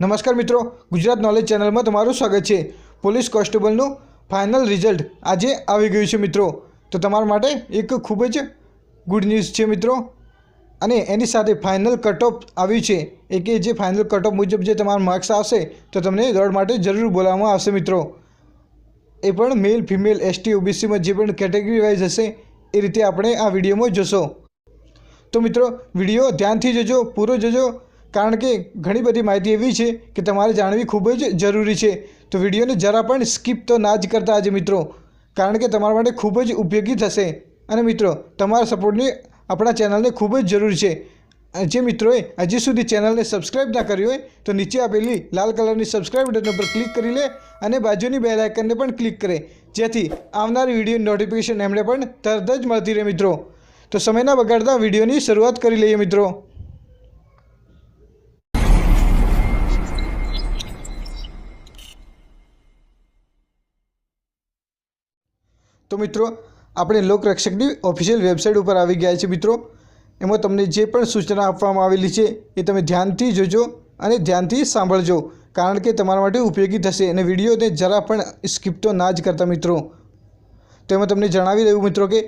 નમસ્કાર મિત્રો, ગુજરાત નોલેજ ચેનલમાં તમારું સ્વાગત છે. પોલીસ કોન્સ્ટેબલનું ફાઇનલ રિઝલ્ટ આજે આવી ગયું છે મિત્રો. તો તમારા માટે એક ખૂબ જ ગુડ ન્યૂઝ છે મિત્રો. અને એની સાથે ફાઇનલ કટઓફ આવ્યું છે. એ કે જે ફાઇનલ કટઓફ મુજબ જે તમારા માર્ક્સ આવશે, તો તમને દોડ માટે જરૂર બોલાવવામાં આવશે મિત્રો. એ પણ મેલ ફિમેલ એસટી ઓબીસીમાં જે પણ કેટેગરી વાઇઝ હશે, એ રીતે આપણે આ વિડીયોમાં જોશો. તો મિત્રો, વીડિયો ધ્યાનથી જોજો, પૂરો જોજો. કારણ કે ઘણી બધી માહિતી એવી છે કે તમારે જાણવી ખૂબ જ જરૂરી છે. તો વિડીયોને જરા પણ સ્કીપ તો ના જ કરતા આજે મિત્રો. કારણ કે તમારા માટે ખૂબ જ ઉપયોગી થશે. અને મિત્રો, તમારા સપોર્ટની આપણા ચેનલને ખૂબ જ જરૂરી છે. જે મિત્રોએ હજી સુધી ચેનલને સબસ્ક્રાઇબ ના કરી હોય, તો નીચે આપેલી લાલ કલરની સબસ્ક્રાઇબ બટન ઉપર ક્લિક કરી લે અને બાજુની બે આઇકનને પણ ક્લિક કરે. જેથી આવનારી વીડિયો નોટિફિકેશન એમણે પણ તરત જ મળતી રહે મિત્રો. તો સમયના બગાડતા વિડીયોની શરૂઆત કરી લઈએ મિત્રો. તો મિત્રો, આપણે લોકરક્ષકની ઓફિશિયલ વેબસાઇટ ઉપર આવી ગયા છે મિત્રો. એમાં તમને જે પણ સૂચના આપવામાં આવેલી છે, એ તમે ધ્યાનથી જોજો અને ધ્યાનથી સાંભળજો. કારણ કે તમારા માટે ઉપયોગી થશે અને વિડીયોને જરા પણ સ્કીપ ના જ કરતા મિત્રો. તેમાં તમને જણાવી દઉં મિત્રો કે,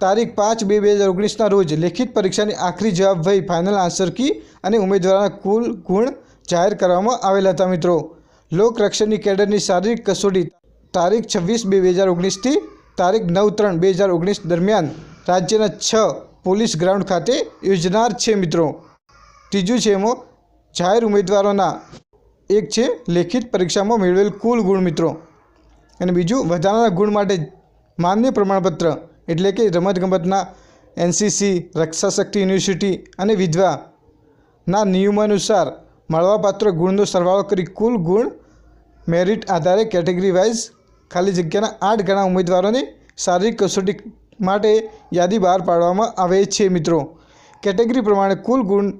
તારીખ પાંચ બે બે હજાર ઓગણીસના રોજ લેખિત પરીક્ષાની આખરી જવાબ વહી ફાઇનલ આન્સર કી અને ઉમેદવારના કુલ ગુણ જાહેર કરવામાં આવેલા હતા મિત્રો. લોકરક્ષકની કેડરની શારીરિક કસોટી તારીખ છવ્વીસ બે બે હજાર ઓગણીસથી તારીખ નવ ત્રણ બે હજાર ઓગણીસ દરમિયાન રાજ્યના છ પોલીસ ગ્રાઉન્ડ ખાતે યોજનાર છે મિત્રો. ત્રીજું છે એમાં જાહેર ઉમેદવારોના એક છે લેખિત પરીક્ષામાં મેળવેલ કુલ ગુણ મિત્રો. અને બીજું વધારાના ગુણ માટે માન્ય પ્રમાણપત્ર એટલે કે રમતગમતના એનસીસી, રક્ષાશક્તિ યુનિવર્સિટી અને વિધવાના નિયમાનુસાર મળવાપાત્ર ગુણનો સરવાળો કરી કુલ ગુણ મેરિટ આધારે કેટેગરી વાઇઝ ખાલી જગ્યાના આઠ ગણા ઉમેદવારોને શારીરિક કસોટી માટે યાદી બહાર પાડવામાં આવે છે, મિત્રો. કેટેગરી પ્રમાણે કુલ ગુણ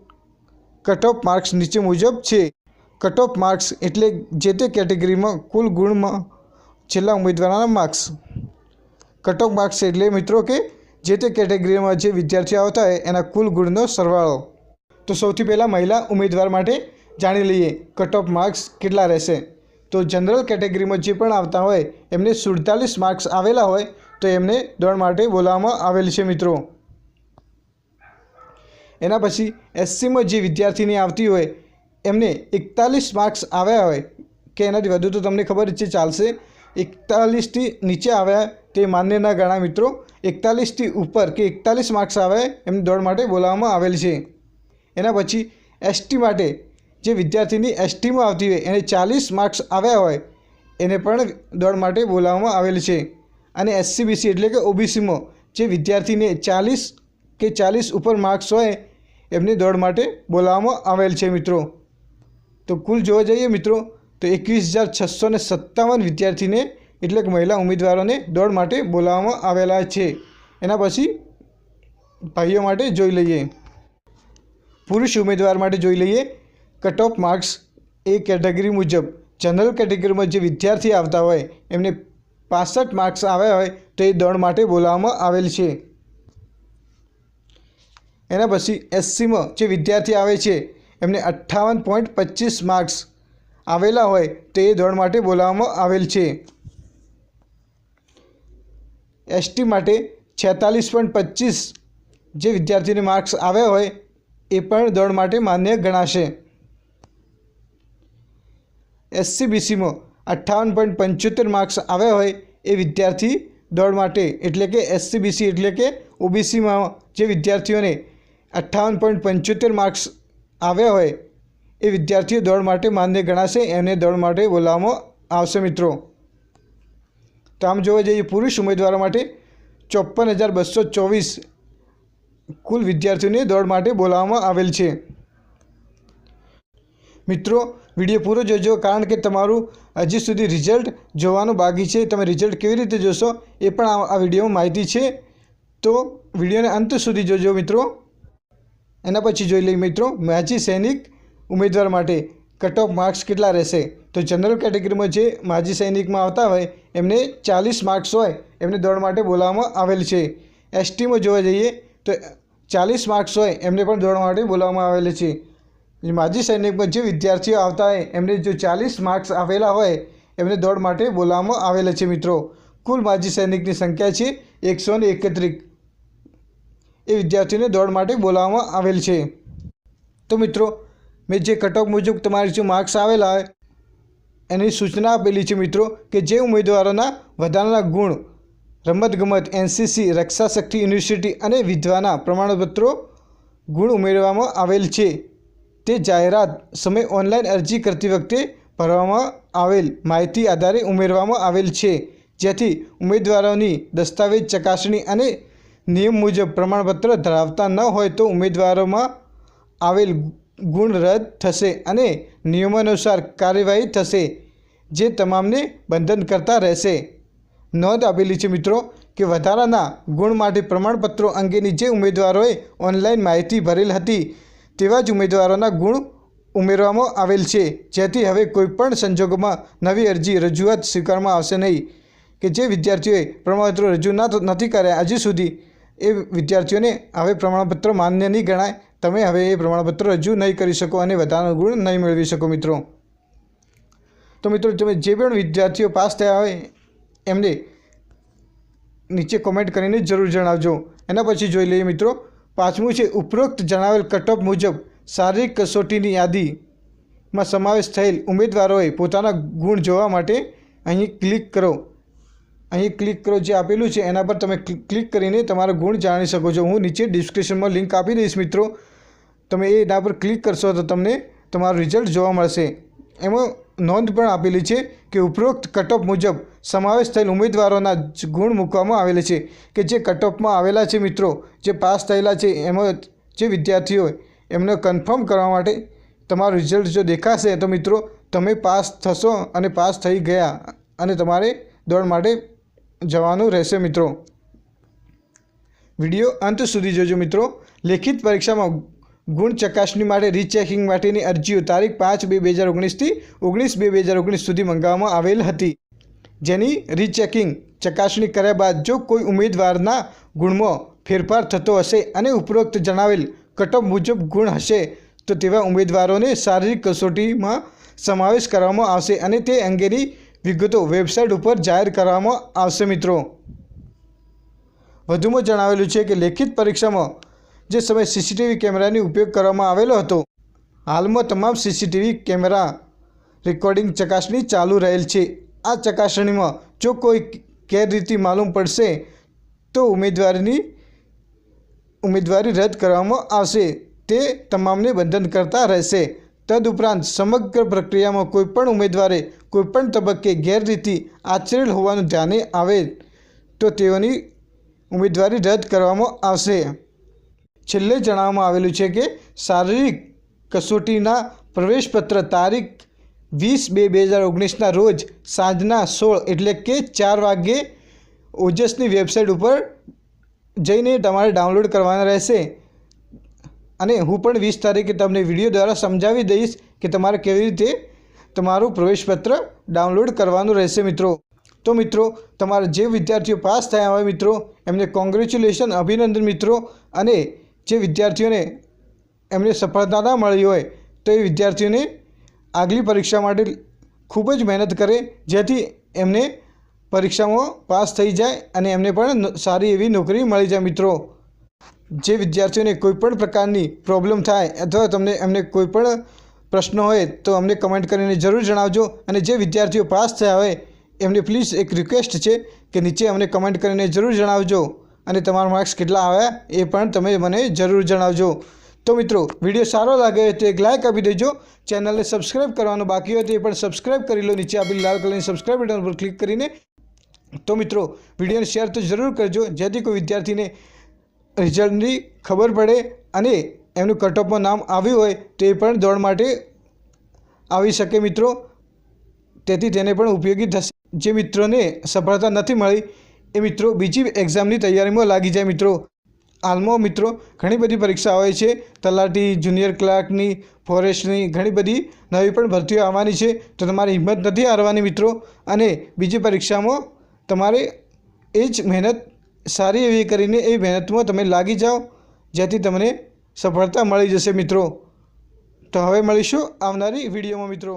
કટઓફ માર્ક્સ નીચે મુજબ છે. કટઓફ માર્ક્સ એટલે જે તે કેટેગરીમાં કુલ ગુણમાં છેલ્લા ઉમેદવારોના માર્ક્સ કટઓફ માર્ક્સ એટલે, મિત્રો, કે જે તે કેટેગરીમાં જે વિદ્યાર્થીઓ આવતા હોય એના કુલ ગુણનો સરવાળો. તો સૌથી પહેલાં મહિલા ઉમેદવાર માટે જાણી લઈએ કટઓફ માર્ક્સ કેટલા રહેશે? તો જનરલ કેટેગરીમાં જે પણ આવતા હોય, એમને સુડતાલીસ માર્ક્સ આવેલા હોય, તો એમને દોડ માટે બોલાવવામાં આવેલ છે મિત્રો. એના પછી એસસીમાં જે વિદ્યાર્થીની આવતી હોય, એમને એકતાલીસ માર્ક્સ આવ્યા હોય, કે એનાથી વધુ તો તમને ખબર છે, ચાલશે. એકતાલીસથી નીચે આવ્યા, તે માન્ય ના ગણા મિત્રો. એકતાલીસથી ઉપર કે એકતાલીસ માર્ક્સ આવે એમને દોડ માટે બોલાવવામાં આવેલ છે. એના પછી એસટી માટે જે વિદ્યાર્થીની એસટીમાં આવતી હોય, એને ચાલીસ માર્ક્સ આવ્યા હોય, એને પણ દોડ માટે બોલાવવામાં આવેલ છે. અને એસસીબીસી એટલે કે ઓબીસીમાં જે વિદ્યાર્થીને ચાલીસ કે ચાલીસ ઉપર માર્ક્સ હોય, એમની દોડ માટે બોલાવવામાં આવેલ છે મિત્રો. તો કુલ જોવા જઈએ મિત્રો, તો એકવીસ હજાર છસો ને સત્તાવન વિદ્યાર્થીને એટલે કે મહિલા ઉમેદવારોને દોડ માટે બોલાવવામાં આવેલા છે. એના પછી ભાઈઓ માટે જોઈ લઈએ. પુરુષ ઉમેદવાર માટે જોઈ લઈએ. કટ માર્ક્સ એ કેટેગરી મુજબ જનરલ કેટેગરીમાં જે વિદ્યાર્થી આવતા હોય, એમને પાસઠ માર્ક્સ આવ્યા હોય, તો એ દોડ માટે બોલાવવામાં આવેલ છે. એના પછી એસસીમાં જે વિદ્યાર્થી આવે છે, એમને અઠ્ઠાવન પોઈન્ટ પચીસ માર્ક્સ આવેલા હોય, તો એ દોડ માટે બોલાવવામાં આવેલ છે. એસટી માટે છેતાલીસ પોઈન્ટ પચીસ જે વિદ્યાર્થીને માર્ક્સ આવ્યા હોય, એ પણ દોડ માટે માન્ય ગણાશે. એસસીબીસીમાં અઠ્ઠાવન પોઈન્ટ પંચોતેર માર્ક્સ આવ્યા હોય એ વિદ્યાર્થી દોડ માટે. એટલે કે એસસીબીસી એટલે કે ઓબીસીમાં જે વિદ્યાર્થીઓને અઠ્ઠાવન પોઈન્ટ પંચોતેર માર્ક્સ આવ્યા હોય એ વિદ્યાર્થીઓ દોડ માટે માન્ય ગણાશે, એને દોડ માટે બોલાવવામાં આવશે મિત્રો. તો આમ જોવા જઈએ, પુરુષ ઉમેદવારો માટે ચોપન હજાર બસો ચોવીસ કુલ વિદ્યાર્થીઓને દોડ માટે બોલાવવામાં આવેલ છે. મિત્રો વીડિયો પૂરો જોજો, કારણ કે તમારું હજી સુધી રિઝલ્ટ જોવાનું બાકી છે. તમે રિઝલ્ટ કેવી રીતે જોશો એ પણ આ વિડીયોમાં માહિતી છે. તો વિડીયોને અંત સુધી જોજો મિત્રો. એના પછી જોઈ લઈએ મિત્રો, માજી સૈનિક ઉમેદવાર માટે કટ ઓફ માર્ક્સ કેટલા રહેશે? તો જનરલ કેટેગરીમાં જે માજી સૈનિકમાં આવતા હોય, એમને ચાલીસ માર્ક્સ હોય, એમને દોડ માટે બોલાવવામાં આવેલ છે. એસટીમાં જોવા જઈએ તો ચાલીસ માર્ક્સ હોય, એમને પણ દોડ માટે બોલાવવામાં આવેલ છે. માજી સૈનિકમાં જે વિદ્યાર્થીઓ આવતા હોય, એમને જો ચાલીસ માર્ક્સ આવેલા હોય, એમને દોડ માટે બોલાવવામાં આવેલા છે મિત્રો. કુલ માજી સૈનિકની સંખ્યા છે એકસો ને એકત્રીસ. એ વિદ્યાર્થીઓને દોડ માટે બોલાવવામાં આવેલ છે. તો મિત્રો, મેં જે કટઓફ મુજબ તમારી જે માર્ક્સ આવેલા હોય, એની સૂચના આપેલી છે મિત્રો કે જે ઉમેદવારોના વધારાના ગુણ, રમતગમત, એનસીસી, રક્ષાશક્તિ, યુનિવર્સિટી અને વિધવાના પ્રમાણપત્રો ગુણ ઉમેરવામાં આવેલ છે. તે જાહેરાત સમય ઓનલાઈન અરજી કરતી વખતે ભરવામાં આવેલ માહિતી આધારે ઉમેરવામાં આવેલ છે. જેથી ઉમેદવારોની દસ્તાવેજ ચકાસણી અને નિયમ મુજબ પ્રમાણપત્ર ધરાવતા ન હોય તો ઉમેદવારોમાં આવેલ ગુણ રદ થશે અને નિયમાનુસાર કાર્યવાહી થશે, જે તમામને બંધન કરતા રહેશે. નોંધ આપેલી છે મિત્રો કે વધારાના ગુણ માટે પ્રમાણપત્રો અંગેની જે ઉમેદવારોએ ઓનલાઈન માહિતી ભરેલ હતી તેવા જ ઉમેદવારોના ગુણ ઉમેરવામાં આવેલ છે. જેથી હવે કોઈપણ સંજોગોમાં નવી અરજી રજૂઆત સ્વીકારવામાં આવશે નહીં. કે જે વિદ્યાર્થીઓએ પ્રમાણપત્રો રજૂ નથી કર્યા હજી સુધી, એ વિદ્યાર્થીઓને હવે પ્રમાણપત્ર માન્ય નહીં ગણાય. તમે હવે એ પ્રમાણપત્ર રજૂ નહીં કરી શકો અને વધારાનો ગુણ નહીં મેળવી શકો મિત્રો. તો મિત્રો, તમે જે પણ વિદ્યાર્થીઓ પાસ થયા હોય, એમને નીચે કોમેન્ટ કરીને જરૂર જણાવજો. એના પછી જોઈ લઈએ મિત્રો પાંચમું છે, ઉપરોક્ત જણાવેલ કટઓફ મુજબ શારીરિક કસોટીની યાદીમાં સમાવેશ થયેલ ઉમેદવારોએ પોતાના ગુણ જોવા માટે અહીં ક્લિક કરો. અહીં ક્લિક કરો જે આપેલું છે, એના પર તમે ક્લિક કરીને તમારો ગુણ જાણી શકો છો. હું નીચે ડિસ્ક્રિપ્શનમાં લિંક આપી દઈશ મિત્રો. તમે એના પર ક્લિક કરશો તો તમને તમારું રિઝલ્ટ જોવા મળશે. એમાં નોંધ પણ આપેલી છે કે ઉપરોક્ત કટઓફ મુજબ સમાવેશ થયેલ ઉમેદવારોના જ ગુણ મૂકવામાં આવેલા છે કે જે કટઓફમાં આવેલા છે મિત્રો, જે પાસ થયેલા છે એમાં જે વિદ્યાર્થીઓ એમને કન્ફર્મ કરવા માટે તમારું રિઝલ્ટ જો દેખાશે તો મિત્રો, તમે પાસ થશો અને પાસ થઈ ગયા અને તમારે દોડ માટે જવાનું રહેશે મિત્રો. વીડિયો અંત સુધી જોજો મિત્રો. લેખિત પરીક્ષામાં ગુણ ચકાસણી માટે રીચેકિંગ માટેની અરજીઓ તારીખ પાંચ બે બે હજાર ઓગણીસથી ઓગણીસ બે બે હજાર ઓગણીસ સુધી મંગાવવામાં આવેલ હતી. જેની રીચેકિંગ ચકાસણી કર્યા બાદ જો કોઈ ઉમેદવારના ગુણમાં ફેરફાર થતો હશે અને ઉપરોક્ત જણાવેલ કટઅપ મુજબ ગુણ હશે, તો તેવા ઉમેદવારોને શારીરિક કસોટીમાં સમાવેશ કરવામાં આવશે અને તે અંગેની વિગતો વેબસાઇટ ઉપર જાહેર કરવામાં આવશે મિત્રો. વધુમાં જણાવેલું છે કે લેખિત પરીક્ષામાં જે સમયે સીસીટીવી કેમેરાની ઉપયોગ કરવામાં આવેલો હતો. હાલમાં તમામ સીસીટીવી કેમેરા રેકોર્ડિંગ ચકાસણી ચાલુ રહેલ છે. આ ચકાસણીમાં જો કોઈ ગેરરીતિ માલુમ પડશે, તો ઉમેદવારીની ઉમેદવારી રદ કરવામાં આવશે. તે તમામને બંધન કરતા રહેશે. તદુપરાંત સમગ્ર પ્રક્રિયામાં કોઈપણ ઉમેદવારે કોઈપણ તબક્કે ગેરરીતિ આચરેલ હોવાનું ધ્યાને આવે, તો તેઓની ઉમેદવારી રદ કરવામાં આવશે. છેલ્લે જણાવવામાં આવેલું છે કે શારીરિક કસોટીના પ્રવેશપત્ર તારીખ વીસ બે બે હજાર ઓગણીસના રોજ સાંજના સોળ એટલે કે ચાર વાગ્યે ઓજસની વેબસાઇટ ઉપર જઈને તમારે ડાઉનલોડ કરવાના રહેશે. અને હું પણ વીસ તારીખે તમને વીડિયો દ્વારા સમજાવી દઈશ કે તમારે કેવી રીતે તમારું પ્રવેશપત્ર ડાઉનલોડ કરવાનું રહેશે મિત્રો. તો મિત્રો, તમારા જે વિદ્યાર્થીઓ પાસ થયા હોય મિત્રો, એમને કોંગ્રેચ્યુલેશન અભિનંદન મિત્રો અને જે વિદ્યાર્થીઓને એમને સફળતા ના મળી હોય તો એ વિદ્યાર્થીઓને આગલી પરીક્ષા માટે ખૂબ જ મહેનત કરે, જેથી એમને પરીક્ષામાં પાસ થઈ જાય અને એમને પણ સારી એવી નોકરી મળી જાય. મિત્રો, જે વિદ્યાર્થીઓને કોઈપણ પ્રકારની પ્રોબ્લેમ થાય અથવા તમને એમને કોઈપણ પ્રશ્ન હોય તો અમને કમેન્ટ કરીને જરૂર જણાવજો અને જે વિદ્યાર્થીઓ પાસ થયા હોય એમને પ્લીઝ એક રિક્વેસ્ટ છે કે નીચે અમને કમેન્ટ કરીને જરૂર જણાવજો. અને તમારા માર્ક્સ કેટલા આવ્યા એ પણ તમે મને જરૂર જણાવજો. તો મિત્રો, વીડિયો સારો લાગે તો એક લાઇક આપી દેજો. ચેનલને સબસ્ક્રાઈબ કરવાનું બાકી હોય તો એ પણ સબસ્ક્રાઈબ કરી લો. નીચે આપેલી લાલ કલરની સબસ્ક્રાઈબ બટન પર ક્લિક કરીને. તો મિત્રો, વિડીયોને શેર તો જરૂર કરજો. જેથી કોઈ વિદ્યાર્થીને રિઝલ્ટની ખબર પડે અને એમનું કટઓફમાં નામ આવ્યું હોય તો એ પણ દોડ માટે આવી શકે મિત્રો. તેથી તેને પણ ઉપયોગી થશે. જે મિત્રોને સફળતા નથી મળી એ મિત્રો, બીજી એક્ઝામની તૈયારીમાં લાગી જાય મિત્રો. હાલમાં મિત્રો, ઘણી બધી પરીક્ષા હોય છે. તલાટી જુનિયર ક્લાર્કની ફોરેસ્ટની ઘણી બધી નવી પણ ભરતીઓ આવવાની છે. તો તમારી હિંમત નથી હારવાની મિત્રો. અને બીજી પરીક્ષામાં તમારે એ જ મહેનત, સારી એવી કરીને એ મહેનતમાં તમે લાગી જાઓ, જેથી તમને સફળતા મળી જશે મિત્રો. તો હવે મળીશું આવનારી વિડીયોમાં મિત્રો.